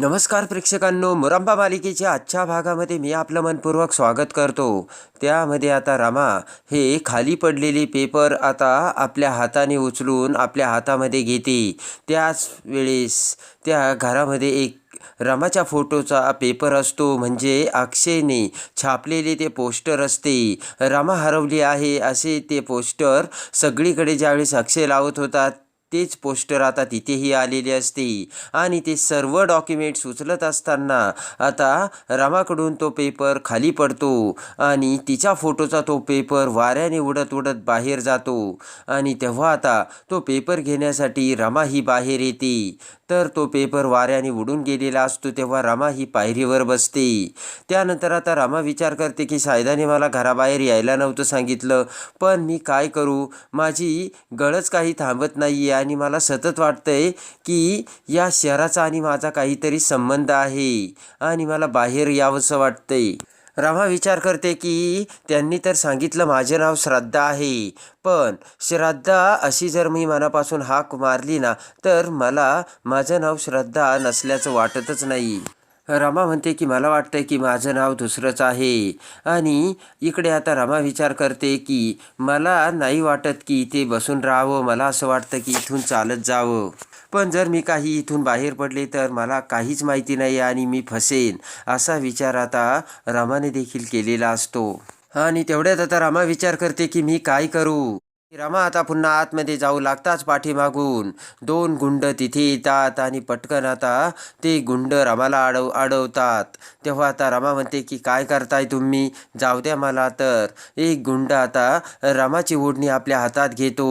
नमस्कार प्रेक्षकांनो मुरंबा मालिकेच्या आजच्या भागामध्ये मी आपलं मनपूर्वक स्वागत करतो. त्यामध्ये आता रामा हे खाली पडलेले पेपर आता आपल्या हाताने उचलून आपल्या हातामध्ये घेते. त्याच वेळेस त्या घरामध्ये एक रमाच्या फोटोचा पेपर असतो म्हणजे अक्षयने छापलेले ते पोस्टर असते. रमा हरवली आहे असे ते पोस्टर सगळीकडे ज्यावेळेस अक्षय लावत होता तेच पोस्टर आता तिथेही आलेले असते. आणि ते सर्व डॉक्युमेंट्स उचलत असताना आता रामाकडून तो पेपर खाली पडतो आणि तिच्या फोटोचा तो पेपर वाऱ्याने उडत उडत बाहेर जातो. आणि तेव्हा आता तो पेपर घेण्यासाठी रमा ही बाहेर येते. तर तो पेपर वाऱ्याने उडून गेलेला असतो तेव्हा रमा ही पायरीवर बसते. त्यानंतर आता रमा विचार करते की सायदाने मला घराबाहेर यायला नव्हतं सांगितलं. पण मी काय करू? माझी गळच काही थांबत नाही आहे आणि मला सतत वाटतंय की या शहराचा आणि माझा काहीतरी संबंध आहे आणि मला बाहेर यावंसं वाटतंय. रमा विचार करते की त्यांनी तर सांगितलं माझे नाव श्रद्धा आहे पण श्रद्धा अशी जर मी मनापासून हाक मारली ना तर मला माझं नाव श्रद्धा नसल्याचं वाटतच नाही. रमा म्हणते की मला वाटतंय की माझं नाव दुसरंच आहे. आणि इकडे आता रमा विचार करते की मला नाही वाटत की इथे बसून राहावं. मला असं वाटतं की इथून चालत जावं. पण जर मी काही इथून बाहेर पडले तर मला काहीच माहिती नाही आणि मी फसेन. असा विचार आता रमाने देखील केलेला असतो. आणि तेवढ्यात आता रमा विचार करते की मी काय करू? रमा आता पुन्हा आतमध्ये जाऊ लागताच पाठीमागून. दोन गुंड तिथे येतात आणि पटकन आता ते गुंड रमाला अडव अडवतात तेव्हा आता रमा म्हणते की काय करताय तुम्ही? जाऊ द्या मला तर. एक गुंड आता रमाची ओढणी आपल्या हातात घेतो.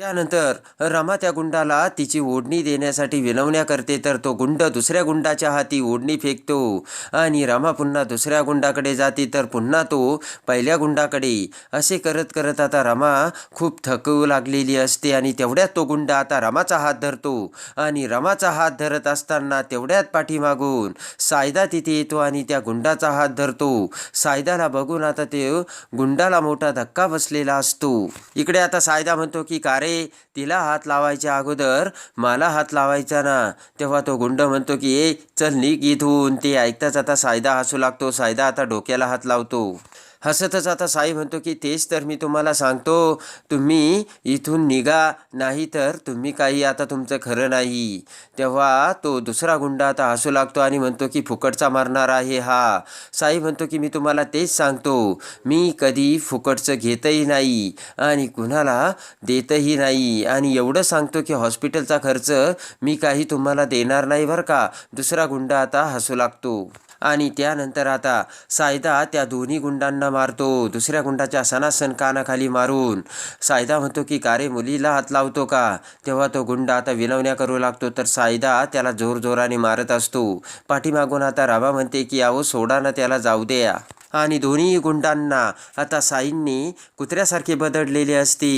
त्यानंतर रमा त्या गुंडाला तिची ओढणी देण्यासाठी विनवण्या करते तर तो गुंड दुसऱ्या गुंडाच्या हाती ओढणी फेकतो. आणि रमा पुन्हा दुसऱ्या गुंडाकडे जाते तर पुन्हा तो पहिल्या गुंडाकडे. असे करत करत आता रमा खूप थकवू लागलेली असते आणि तेवढ्यात तो गुंड आता रमाचा हात धरतो. आणि रमाचा हात धरत असताना तेवढ्यात पाठीमागून सायदा तिथे येतो आणि त्या गुंडाचा हात धरतो. सायदाला बघून आता ते गुंडाला मोठा धक्का बसलेला असतो. इकडे आता सायदा म्हणतो की का रे तिला हात लावायच्या अगोदर मला हात लावायचा ना तेव्हा तो गुंड म्हणतो की ए चल निघ इथून ते ऐकताच आता सायदा हसू लागतो सायदा आता डोक्याला हात लावतो. हसतच आता साई म्हणतो की तेच तर मी तुम्हाला सांगतो तुम्ही इथून निघा नाही तर तुम्ही काही आता तुमचं खरं नाही. तेव्हा तो दुसरा गुंडा आता हसू लागतो आणि म्हणतो की फुकटचा मारणार आहे हा. साई म्हणतो की मी तुम्हाला तेच सांगतो मी कधी फुकटचं घेतही नाही आणि कुणाला देतही नाही आणि एवढं सांगतो की हॉस्पिटलचा खर्च मी काही तुम्हाला देणार नाही बरं का. दुसरा गुंडा आता हसू लागतो. आणि त्यानंतर आता सायदा त्या दोन्ही गुंडांना मारतो. दुसऱ्या गुंडाच्या सणासण कानाखाली मारून. सायदा म्हणतो की कारे मुलीला हात लावतो का? तेव्हा तो गुंड आता विनवण्या करू लागतो. तर सायदा त्याला जोरजोराने मारत असतो. पाठीमागून आता राबा म्हणते की अहो सोडा ना त्याला जाऊ द्या. आणि दोन्ही गुंडांना आता साईंनी कुत्र्यासारखे बदडलेले असते.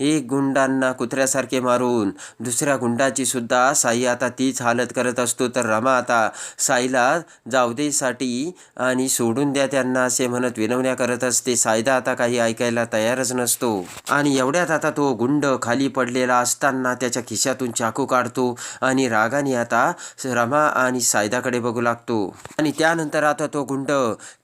एक गुंडांना कुत्र्यासारखे मारून दुसऱ्या गुंडाची सुद्धा साई आता तीच हालत करत असतो. तर रमा आता साईला जाऊ देसाठी आणि सोडून द्या त्यांना असे म्हणत विनवण्या करत असते. सायदा आता काही ऐकायला तयारच नसतो. आणि एवढ्यात आता तो गुंड खाली पडलेला असताना त्याच्या खिशातून चाकू काढतो आणि रागाने आता रमा आणि सायदाकडे बघू लागतो. आणि त्यानंतर आता तो गुंड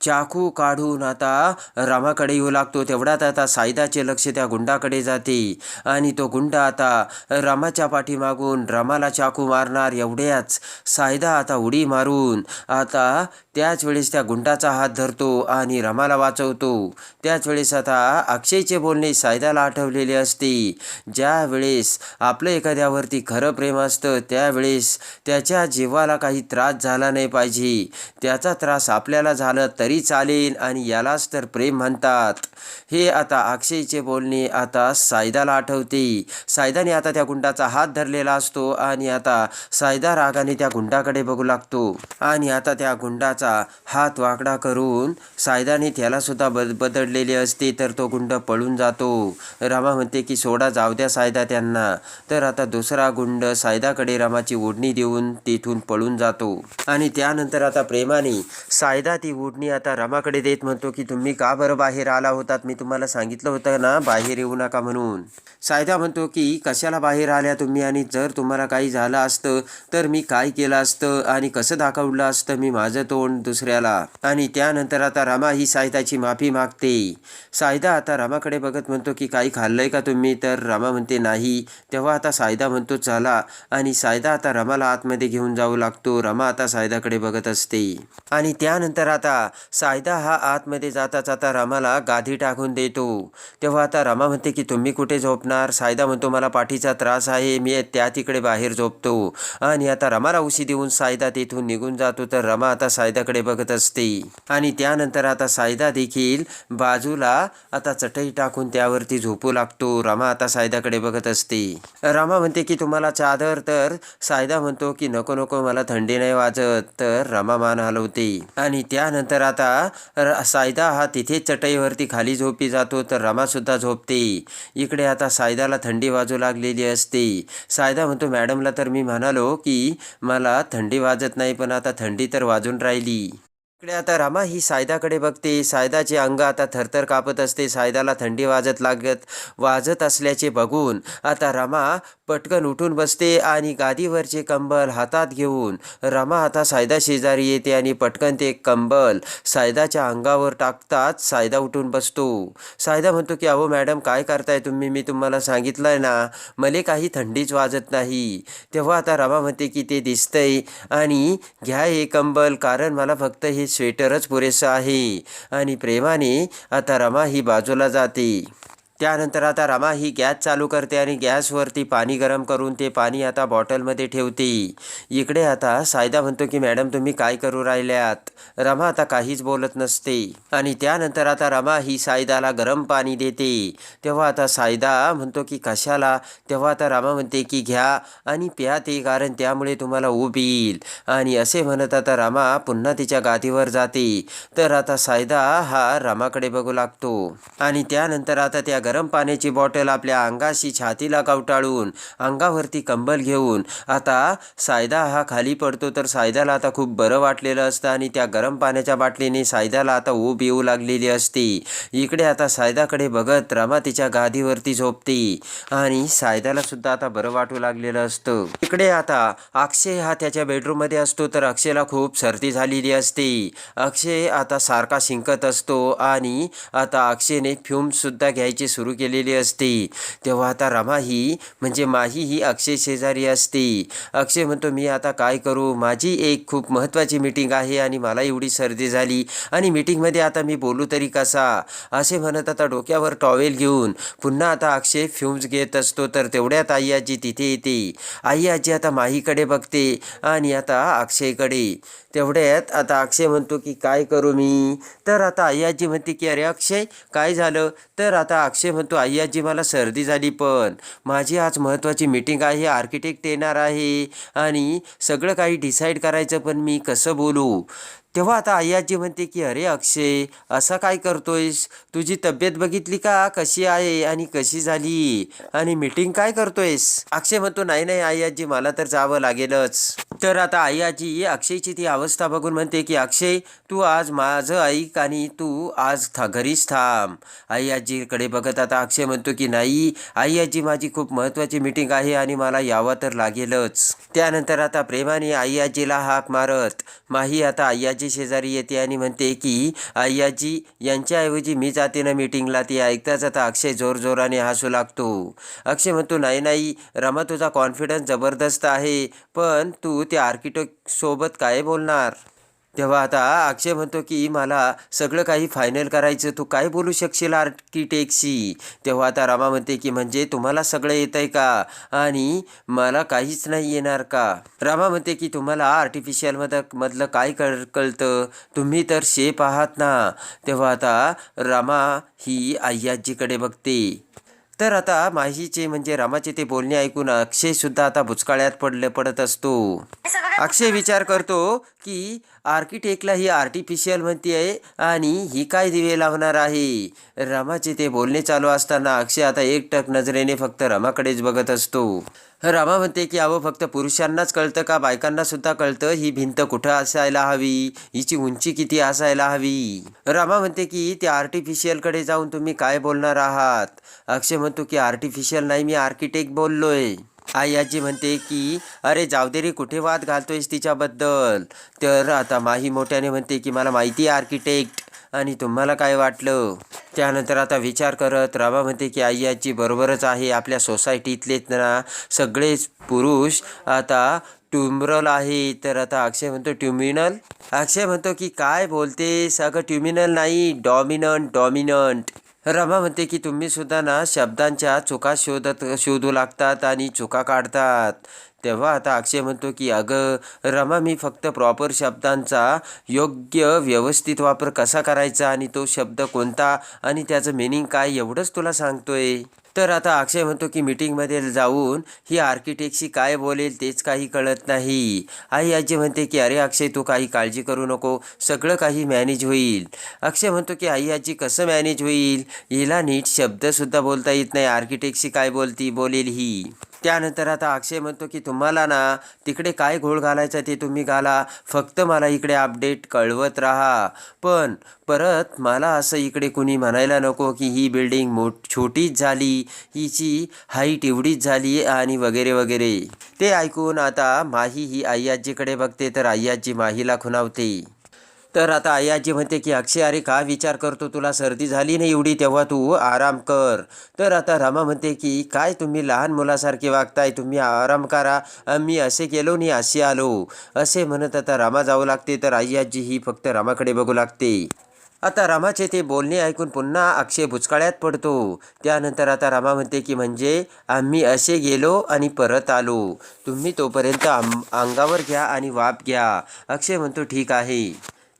चाकू काढून आता रामाकडे येऊ लागतो. तेवढ्यात आता सायदाचे लक्ष त्या गुंडाकडे जाते. आणि तो गुंड आता रामाच्या पाठीमागून रामाला चाकू मारणार एवढ्याच. सायदा आता उडी मारून आता त्याच वेळेस त्या गुंडाचा हात धरतो आणि रमाला वाचवतो. त्याच वेळेस आता अक्षयचे बोलणे सायदाला आठवलेले असते. ज्या वेळेस आपलं एखाद्यावरती खरं प्रेम असतं त्यावेळेस त्याच्या जीवाला काही त्रास झाला नाही पाहिजे. त्याचा त्रास आपल्याला झाला तरी चालेल. आणि यालाच तर प्रेम म्हणतात. हे आता अक्षयचे बोलणे आता सायदाला आठवते. सायदाने आता त्या गुंडाचा हात धरलेला असतो आणि आता सायदा रागाने त्या गुंडाकडे बघू लागतो. आणि आता त्या गुंडाचा हात वाकडा करून सायदाने त्याला सुद्धा बद बदडलेले असते तर तो गुंड पळून जातो. रमा म्हणते की सोडा जाऊ द्या सायदा त्यांना. तर आता दुसरा गुंड सायदाकडे रमाची ओढणी देऊन तिथून पळून जातो. आणि त्यानंतर आता प्रेमाने सायदा ती ओढणी आता रमाकडे रमाकडे देत म्हणतो की तुम्ही का बरं बाहेर आला होतात? मी तुम्हाला सांगितलं होतं ना बाहेर येऊ नका म्हणून. सायदा म्हणतो की कशाला बाहेर आल्या तुम्ही? आणि जर तुम्हाला काही झालं असतं तर मी काय केलं असतं? आणि कसं दाखवलं असतं मी माझं तोंड दुसऱ्याला? आणि त्यानंतर आता रमा ही सायदाची माफी मागते. सायदा आता रमाकडे बघत म्हणतो की काही खाल्लंय का तुम्ही? तर रमा म्हणते नाही. तेव्हा आता सायदा म्हणतो चला. आणि सायदा आता रमाला आतमध्ये घेऊन जाऊ लागतो. रमा आता सायदाकडे बघत असते. आणि त्यानंतर आता सायदा हा आतमध्ये जाता जाता रमाला गादी टाकून देतो. तेव्हा आता रमा म्हणते की तुम्ही कुठे झोपणार? सायदा म्हणतो मला पाठीचा त्रास आहे मी त्या तिकडे बाहेर झोपतो. आणि आता रमाला उशी देऊन सायदा तिथून निघून जातो. तर रमा आता सायदाकडे बघत असते. आणि त्यानंतर आता सायदा देखील बाजूला आता चटई टाकून त्यावरती झोपू लागतो. रमा आता सायदाकडे बघत असते. रमा म्हणते की तुम्हाला चादर तर सायदा म्हणतो की नको नको मला थंडी नाही वाजत तर रमा मान हलवते. आणि त्यानंतर आता सायदा हा तिथेच चटईवरती खाली झोपी जातो तर रमासुद्धा झोपते. इकडे आता सायदाला थंडी वाजू लागलेली असते. सायदा म्हणतो मॅडमला तर मी म्हणालो की मला थंडी वाजत नाही पण आता थंडी तर वाजून राहिली. इकडे आता रमा ही सायदाकडे बघते. सायदाचे अंग आता थरथर कापत असते. सायदाला थंडी वाजत लागत वाजत असल्याचे बघून आता रमा पटकन उठून बसते आणि गादीवरचे कंबल हातात घेऊन रमा आता सायदा शेजारी येते आणि पटकन ते कंबल सायदाच्या अंगावर टाकताच सायदा उठून बसतो. सायदा म्हणतो की अहो मॅडम काय करताय तुम्ही? मी तुम्हाला सांगितलंय ना मला काही थंडीच वाजत नाही. तेव्हा आता रमा म्हणते की ते दिसतंय आणि घ्या हे कंबल कारण मला फक्त हे स्वेटरच पुरेसं आहे. आणि प्रेमाने आता रमा ही बाजूला जाते. त्यानंतर आता रमा ही गॅस चालू करते आणि गॅसवरती पाणी गरम करून ते पाणी आता बॉटलमध्ये ठेवते. इकडे आता सायदा म्हणतो की मॅडम तुम्ही काय करू राहिल्यात? रमा आता काहीच बोलत नसते. आणि त्यानंतर आता रमा ही सायदाला गरम पाणी देते. तेव्हा आता सायदा म्हणतो की कशाला? तेव्हा आता रमा म्हणते की घ्या आणि प्या ते कारण त्यामुळे तुम्हाला ऊब येईल. आणि असे म्हणत आता रमा पुन्हा तिच्या गादीवर जाते. तर आता सायदा हा रमाकडे बघू लागतो. आणि त्यानंतर आता त्या गरम पाण्याची बॉटल आपल्या अंगाशी छातीला कवटाळून अंगावरती कंबल घेऊन. आता सायदा हा खाली पडतो तर सायदाला आता खूप बरं वाटलेलं असतं आणि त्या गरम पाण्याच्या बाटलीने सायदाला आता ऊब येऊ लागलेली असते. इकडे आता सायदाकडे बघत रमा तिच्या गादीवरती झोपते आणि सायदाला सुद्धा आता बरं वाटू लागलेलं असतं. इकडे आता अक्षय हा त्याच्या बेडरूममध्ये असतो तर अक्षयला खूप सर्दी झालेली असते. अक्षय आता सारखा शिंकत असतो आणि आता अक्षयने फ्यूम सुद्धा घ्यायची सुरू सुरू केलेली असते. तेव्हा आता रमा ही म्हणजे माही ही अक्षय शेजारी असते. अक्षय म्हणतो मी आता काय करू? माझी एक खूप महत्त्वाची मीटिंग आहे आणि मला एवढी सर्दी झाली आणि मीटिंगमध्ये आता मी बोलू तरी कसा? असे म्हणत आता डोक्यावर टॉवेल घेऊन पुन्हा आता अक्षय फ्युम्स घेत असतो. तर तेवढ्यात आई आजी तिथे येते. आई आजी आता माहीकडे बघते आणि आता अक्षयकडे. तेवढ्यात आता अक्षय म्हणतो की काय करू मी? तर आता आई म्हणते की अरे अक्षय काय झालं? तर आता अक्षय म्हणतो आई मला सर्दी झाली पण. माझी आज महत्त्वाची मीटिंग आहे. आर्किटेक्ट येणार आहे. आणि सगळं काही डिसाईड करायचं पण मी कसं बोलू? तेव्हा आता आई आजी म्हणते की अरे अक्षय असं काय करतोयस? तुझी तब्येत बघितली का? कशी आहे आणि कशी झाली? आणि मीटिंग काय करतोयस? अक्षय म्हणतो नाही नाही आई आजी मला तर जावं लागेलच. तर आता आई आजी अक्षयची ती अवस्था बघून म्हणते की अक्षय तू आज माझं ऐक आणि तू आज था घरीच थांब. आई आजीकडे बघत आता अक्षय म्हणतो की नाही आई आजी माझी खूप महत्त्वाची मीटिंग आहे आणि मला यावं तर लागेलच. त्यानंतर आता प्रेमाने आई आजीला हाक मारत माही आता आई आजी शेजारी येते आणि म्हणते की आई आजी यांच्याऐवजी मी जाते ना मीटिंगला ती ऐकताच आता अक्षय जोरजोराने हसू लागतो. अक्षय म्हणतो नाही नाही रमा तुझा कॉन्फिडन्स जबरदस्त आहे पण तू त्या आर्किटेक्ट सोबत काय बोलणार? तेव्हा आता अक्षय म्हणतो की मला सगळं काही फायनल करायचं. तू काय बोलू शकशील आर्किटेक्टशी तेव्हा आता रामा म्हणते की म्हणजे तुम्हाला सगळं येत आहे का? आणि मला काहीच नाही येणार का? रामा म्हणते की तुम्हाला आर्टिफिशियल मधलं काय कळ कळतं? तुम्ही तर शेप आहात ना? तेव्हा आता रामा ही आई आजीकडे बघते. तर आता माहीचे म्हणजे रामाचे ते बोलणे ऐकून अक्षय सुद्धा आता भुचकाळ्यात पडले पडत असतो. अक्षय विचार करतो की आर्किटेक्टला ही आर्टिफिशियल म्हणते आहे आणि ही काय दिवे लावणार आहे? रमाचे ते बोलणे चालू असताना अक्षय आता एकटक नजरेने फक्त रमाकडेच बघत असतो. रामा म्हणते की अहो फक्त पुरुषांनाच कळतं का? बायकांना सुद्धा कळतं? ही भिंत कुठं असायला हवी? हिची उंची किती असायला हवी? रामा म्हणते की त्या आर्टिफिशियलकडे जाऊन तुम्ही काय बोलणार आहात? अक्षय म्हणतो की आर्टिफिशियल नाही मी आर्किटेक्ट बोललोय. आई आजी म्हणते की अरे जाऊ दे रे कुठे वाद घालतोयस तिच्याबद्दल? तर आता माही मोठ्याने म्हणते की मला माहिती आहे आर्किटेक्ट आणि तुम्हाला काय वाटलं? त्यानंतर आता विचार करत रामा म्हणते की आई आजी बरोबरच आहे आपल्या सोसायटीतलेच ना सगळेच पुरुष आता ट्युमरल आहे. तर आता अक्षय म्हणतो ट्युमिनल अक्षय म्हणतो की काय बोलतेस? अगं ट्युमिनल नाही डॉमिनंट डॉमिनंट रमा म्हणते की तुम्ही सुद्धा ना शब्दांच्या चुका शोधत शोधू लागतात आणि चुका काढतात. तेव्हा आता अक्षय म्हणतो की अगं रमा मी फक्त प्रॉपर शब्दांचा योग्य व्यवस्थित वापर कसा करायचा आणि तो शब्द कोणता आणि त्याचं मिनिंग काय एवढंच तुला सांगतोय? तर आता अक्षय म्हणतो की मीटिंगमध्ये जाऊन ही आर्किटेक्टशी काय बोलेल तेच काही कळत नाही. आई आजी म्हणते की अरे अक्षय तू काही काळजी करू नको सगळं काही मॅनेज होईल. अक्षय म्हणतो की आई आजी कसं मॅनेज होईल? हिला नीट शब्दसुद्धा बोलता येत नाही आर्किटेक्टशी काय बोलती बोलेल ही. त्यानंतर आता अक्षय म्हणतो की तुम्हाला ना तिकडे काय घोळ घालायचा ते तुम्ही घाला. फक्त मला इकडे अपडेट कळवत राहा. पण परत मला असं इकडे कुणी म्हणायला नको की ही बिल्डिंग मोठ छोटीच झाली. हिची हाईट एवढीच झाली आणि वगैरे वगैरे. ते ऐकून आता माही ही आई आजीकडे बघते तर आई माहीला खुणावते. तर आता आई आजी म्हणते की अक्षय अरे का विचार करतो? तुला सर्दी झाली नाही एवढी तेव्हा तू आराम कर. तर आता रमा म्हणते की काय तुम्ही लहान मुलासारखे वागताय? तुम्ही आराम करा. मी असे गेलो नाही असे आलो. असे म्हणत आता रमा जाऊ लागते. तर आई आजी ही फक्त रमाकडे बघू लागते. आता रामाचे ते बोलणे ऐकून पुन्हा अक्षय भुचकाळ्यात पडतो. त्यानंतर आता रामा म्हणते की म्हणजे आम्ही असे गेलो आणि परत आलो. तुम्ही तोपर्यंत अंगावर घ्या आणि वाप घ्या. अक्षय म्हणतो ठीक आहे.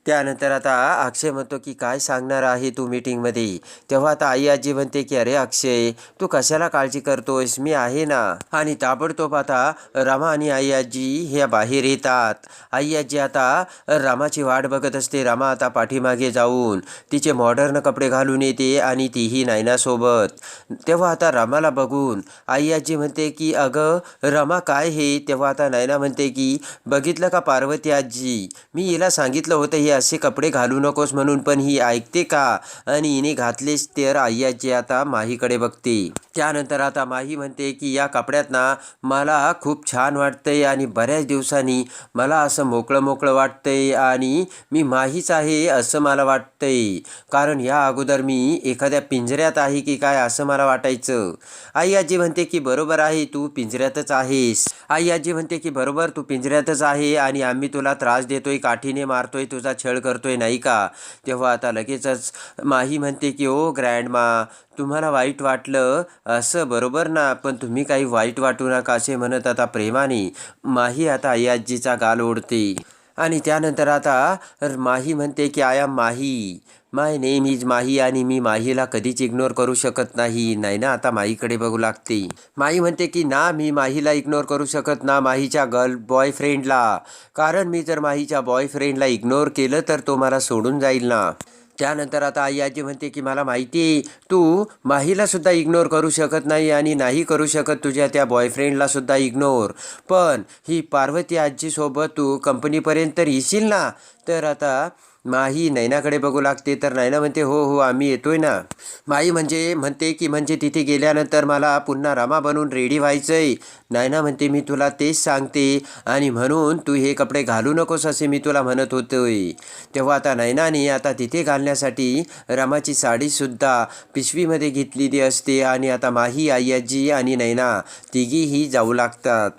त्यानंतर आता अक्षय म्हणतो की काय सांगणार आहे तू मीटिंगमध्ये तेव्हा आता आई आजी म्हणते की अरे अक्षय तू कशाला काळजी करतोस मी आहे ना. आणि ताबडतोब आता रामा आणि आई आजी ह्या बाहेर येतात. आई आजी आता रामाची वाट बघत असते. रामा आता पाठीमागे जाऊन तिचे मॉडर्न कपडे घालून येते आणि तीही नायनासोबत तेव्हा आता रामाला बघून आई आजी म्हणते की अगं रमा काय हे? तेव्हा आता नायना म्हणते की बघितलं का पार्वती आजी? मी हिला सांगितलं होतं आई असे कपडे घालू नकोस म्हणून पण ही ऐकते का? आणि हिने घातलेच तर आई आजी आता माहीकडे बघते. त्यानंतर आता माही म्हणते की या कपड्यात ना मला खूप छान वाटतंय आणि बऱ्याच दिवसांनी मला असं मोकळं मोकळं वाटतंय आणि मी माहीच आहे असं मला वाटतंय. कारण या अगोदर मी एखाद्या पिंजऱ्यात आहे की काय असं मला वाटायचं. आई आजी म्हणते की बरोबर आहे तू पिंजऱ्यातच आहेस. आई आजी म्हणते की बरोबर तू पिंजऱ्यातच आहे आणि आम्ही तुला त्रास देतोय काठीने मारतोय तुझा छळ करतोय नाही का? तेव्हा आता लगेचच माही म्हणते की ओ ग्रँडमा तुम्हाला वाईट वाटलं? असं बरोबर ना पण तुम्ही काही वाईट वाटू नका असे म्हणत आता प्रेमाने माही आता आई आजीचा गाल ओढते. आणि त्यानंतर आता माही म्हणते की I am Mahi my name is Mahi आणि मी माहीला कधीच इग्नोर करू शकत नाही. नाही ना आता माहीकडे बघू लागते. माही म्हणते की ना मी माहीला इग्नोर करू शकत ना माहीच्या गर्ल बॉयफ्रेंडला कारण मी जर माहीच्या बॉयफ्रेंडला इग्नोर केलं तर तो मला सोडून जाईल ना. त्यानंतर आता आई आजी म्हणते की मला माहिती आहे तू माहीलासुद्धा इग्नोर करू शकत नाही आणि नाही करू शकत तुझ्या त्या बॉयफ्रेंडलासुद्धा इग्नोर पण ही पार्वती आजीसोबत तू कंपनीपर्यंत तर येशील ना? तर आता माही नैनाकडे बघू लागते तर नैना म्हणते हो हो आम्ही येतोय ना. माई म्हणजे म्हणते की म्हणजे तिथे गेल्यानंतर मला पुन्हा रामा बनून रेडी व्हायचंय. नैना म्हणते मी तुला तेच सांगते आणि म्हणून तू हे कपडे घालू नकोस असे मी तुला म्हणत होतोय. तेव्हा आता नैनाने आता तिथे घालण्यासाठी रामाची साडीसुद्धा पिशवीमध्ये घेतलेली असते आणि आता माही आई आजी आणि नैना तिघीही जाऊ लागतात.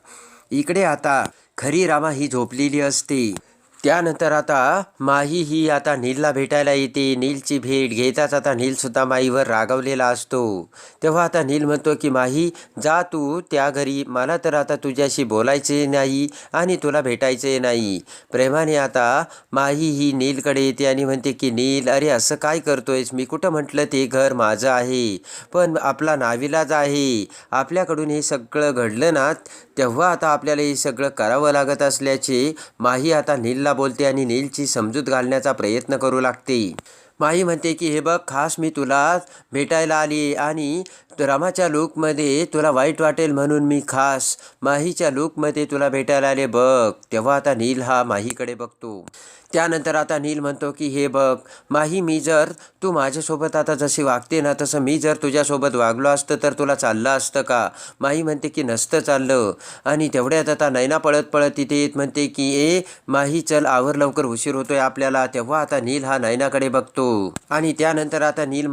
इकडे आता खरी रामा ही झोपलेली असते. त्यानंतर आता माही ही आता नीलला भेटायला येते. नीलची भेट घेताच आता नीलसुद्धा माईवर रागवलेला असतो. तेव्हा आता नील म्हणतो की माही जा तू त्या घरी. मला तर आता तुझ्याशी बोलायचे नाही आणि तुला भेटायचे नाही. प्रेमाने आता माही ही नीलकडे येते आणि म्हणते की नील अरे असं काय करतोयस? मी कुठं म्हटलं ते घर माझं आहे. पण आपला नाविलाज आहे. आपल्याकडून हे सगळं घडलं ना तेव्हा आता आपल्याला हे सगळं करावं लागत असल्याचे माही आता नीलला बोलते आणि नीलची समजूत घालण्याचा प्रयत्न करू लागते. माही म्हणते की हे बघ खास मी तुला भेटायला आली आणि रामाच्या लूकमध्ये तुला वाईट वाटेल म्हणून मी खास माहीच्या लूकमध्ये तुला भेटायला आले बघ. तेव्हा आता नील हा माहीकडे बघतो. त्यानंतर आता नील म्हणतो की हे बघ माही मी जर तू माझ्यासोबत आता जशी वागते ना तसं मी जर तुझ्यासोबत वागलो असतं तर तुला चाललं असतं का? माही म्हणते की नसतं चाललं. आणि तेवढ्यात आता नैना पळत पळत तिथे येत म्हणते की ए माही चल आवर लवकर उशीर होतोय आपल्याला. तेव्हा आता नील हा नैनाकडे बघतो. आणि त्यानंतर आता नील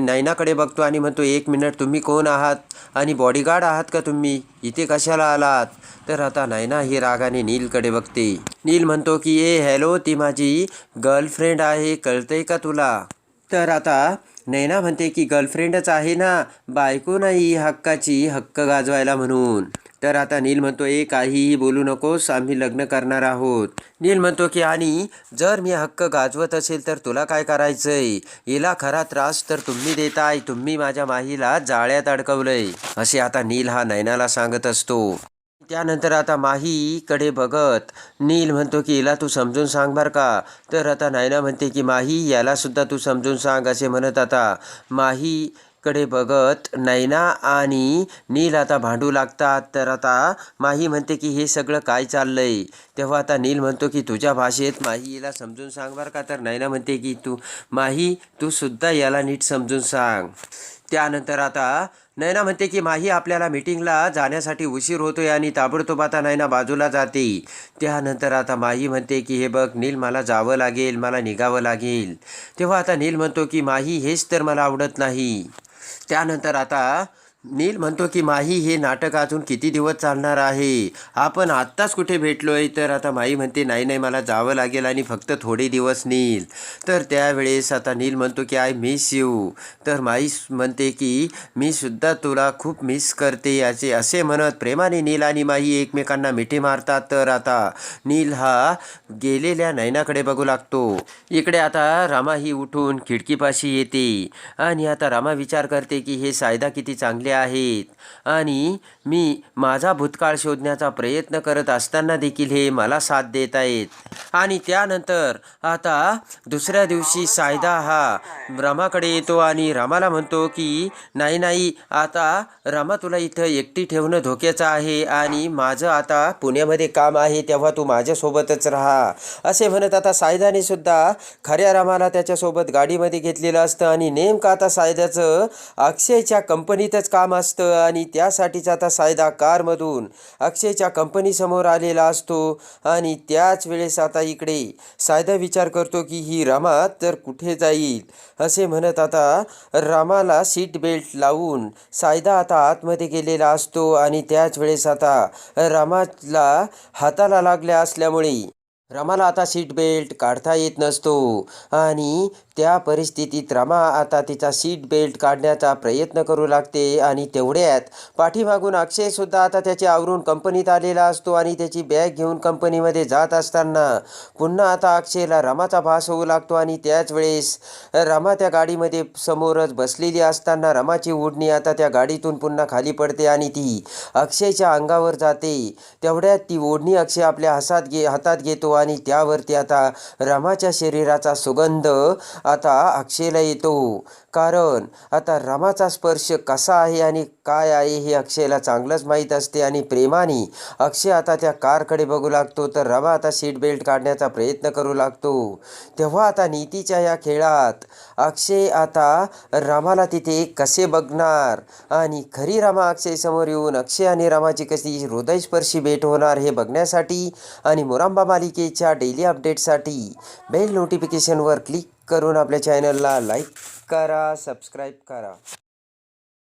नैनाकडे बघतो आणि म्हणतो एक मिनिट तुम्ही कोण आहात? आणि बॉडीगार्ड आहात का तुम्ही? इथे कशाला आलात? तर आता नायना ही रागाने नीलकडे बघते. नील म्हणतो की ए हॅलो ती माझी गर्लफ्रेंड आहे. कळतंय का तुला? तर आता नैना म्हणते की गर्लफ्रेंडच आहे ना? बायको नाही हक्काची हक्क गाजवायला म्हणून. तर आता नील म्हणतो ए काहीही बोलू नकोस आम्ही लग्न करणार आहोत. नील म्हणतो की आणि जर मी हक्क गाजवत असेल तर तुला काय करायचंय? हिला खरा त्रास तर तुम्ही देताय तुम्ही माझ्या माहीला जाळ्यात अडकवलंय. असे आता नील हा नैनाला सांगत असतो. त्यानंतर आता माहीकडे बघत नील म्हणतो की हिला तू समजून सांग बरं का. तर आता नायना म्हणते की माही याला सुद्धा तू समजून सांग असे म्हणत आता माही कडे बघत नैना आणि नील आता भांडू लागतात. तर आता माही म्हणते की हे सगळं काय चाललंय? तेव्हा आता नील म्हणतो की तुझ्या भाषेत माही हिला समजून सांग बरं का. तर नैना म्हणते की तू माही तू सुद्धा याला नीट समजून सांग. त्यानंतर आता नैना म्हणते की माही आपल्याला मीटिंगला जाण्यासाठी उशीर होतोय आणि ताबडतोब आता नैना बाजूला जाते. त्यानंतर आता माही म्हणते की हे बघ नील मला जावं लागेल मला निघावं लागेल. तेव्हा आता नील म्हणतो की माही हेच तर मला आवडत नाही. त्यानंतर आता नील म्हणतो की माही हे नाटक अजून किती दिवस चालणार आहे? आपण आत्ताच कुठे भेटलोय? तर आता माई म्हणते नाही नाही मला जावं लागेल आणि फक्त थोडे दिवस नील. तर त्यावेळेस आता नील म्हणतो की आय मिस यू तर माही म्हणते की मी सुद्धा तुला खूप मिस करते. याचे असे म्हणत प्रेमाने नील आणि माई एकमेकांना मिठी मारतात. तर आता नील हा गेलेल्या नैनाकडे बघू लागतो. इकडे आता रामा ही उठून खिडकीपाशी येते आणि आता रामा विचार करते की हे सायदा किती चांगले आहेत. आणि मी माझा भूतकाळ शोधण्याचा प्रयत्न करत असताना देखील हे मला साथ देत आहेत. आणि त्यानंतर आता दुसऱ्या दिवशी सायदा हा रामाकडे येतो आणि रामाला म्हणतो की नाही नाही आता रामा तुला इथं एकटी ठेवणं धोक्याचं आहे आणि माझं आता पुण्यामध्ये काम आहे तेव्हा तू माझ्यासोबतच राहा. असे म्हणत आता सायदाने सुद्धा खऱ्या रामाला त्याच्यासोबत गाडीमध्ये घेतलेलं असतं आणि नेमकं आता सायदाचं अक्षयच्या कंपनीतच काम काम असतं आणि त्यासाठीच आता सायदा कारमधून अक्षयच्या कंपनीसमोर आलेला असतो. आणि त्याच वेळेस आता इकडे सायदा विचार करतो की ही रमा तर कुठे जाईल? असे म्हणत आता रामाला सीट बेल्ट लावून सायदा आता आतमध्ये गेलेला असतो. आणि त्याच वेळेस आता रामाला हाताला लागल्या असल्यामुळे रमाला आता सीट बेल्ट काढता येत नसतो. आणि त्या परिस्थितीत रमा आता तिचा सीट बेल्ट काढण्याचा प्रयत्न करू लागते आणि तेवढ्यात पाठीमागून अक्षयसुद्धा आता त्याचे आवरून कंपनीत आलेला असतो आणि त्याची बॅग घेऊन कंपनीमध्ये जात असताना पुन्हा आता अक्षयला रमाचा भास होऊ लागतो आणि त्याच वेळेस रमा त्या गाडीमध्ये समोरच बसलेली असताना रमाची ओढणी आता त्या गाडीतून पुन्हा खाली पडते आणि ती अक्षयच्या अंगावर जाते. तेवढ्यात ती ओढणी अक्षय आपल्या हातात घे हातात घेतो आणि त्यावरती आता रमाच्या शरीराचा सुगंध आता अक्षयला येतो. कारण आता रमाचा स्पर्श कसा आहे आणि काय आहे हे अक्षयला चांगलंच माहीत असते आणि प्रेमाने अक्षय आता त्या कारकडे बघू लागतो तर रमा आता सीट बेल्ट काढण्याचा प्रयत्न करू लागतो. तेव्हा आता नीतीच्या या खेळात अक्षय आता रामाला तिथे कसे बघणार? आणि खरी रामा अक्षय समोर येऊन अक्षय आणि रामाची कशी हृदयस्पर्शी भेट होणार हे बघण्यासाठी आणि मुरांबा मालिकेच्या डेली अपडेटसाठी बेल नोटिफिकेशनवर क्लिक करून आपल्या चॅनलला लाईक करा सबस्क्राईब करा.